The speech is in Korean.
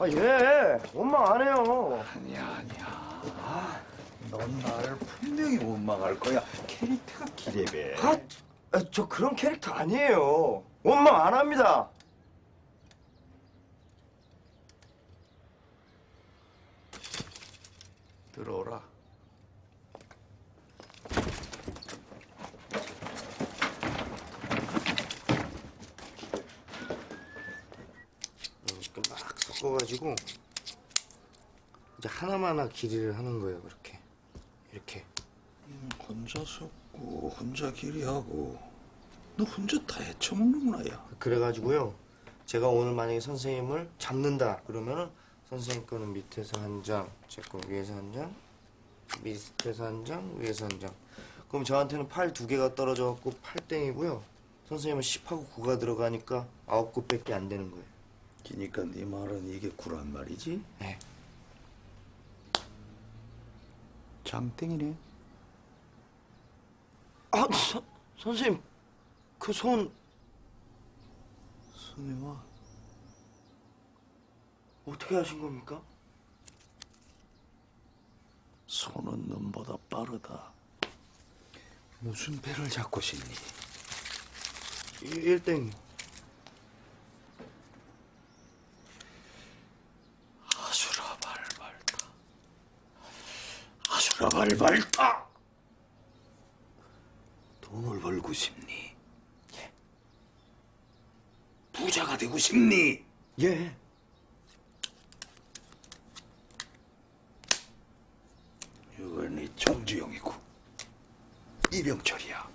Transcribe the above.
아, 예. 원망 안 해요. 아니야 아니야. 아, 넌 나를 분명히 원망할 거야. 캐릭터가 기레배. 아, 아, 저 그런 캐릭터 아니에요. 원망 안 합니다. 들어오라. 섞어가지고 이제 하나만 하나 길이를 하는 거예요. 그렇게 이렇게. 음, 혼자 섞고 혼자 길이 하고 너 혼자 다 헤쳐먹는구나 야. 그래가지고요. 제가 오늘 만약에 선생님을 잡는다 그러면은 선생님 거는 밑에서 한 장, 제 거 위에서 한 장, 밑에서 한 장, 위에서 한 장. 그럼 저한테는 팔 두 개가 떨어져갖고 팔땡이고요. 선생님은 10하고 9가 들어가니까 아홉 곳밖에 안 되는 거예요. 기니까 네 말은 이게 구란 말이지? 네. 장땡이네. 아, 서, 선생님, 그손 스미와 어떻게 하신 겁니까? 손은 눈보다 빠르다. 무슨 배를 잡고 싶니? 일- 일땡이. 아수라 발발타. 아수라 발발타. 돈을 벌고 싶니? 부자가 되고 싶니? 예. 이건 네 정주영이고 이병철이야.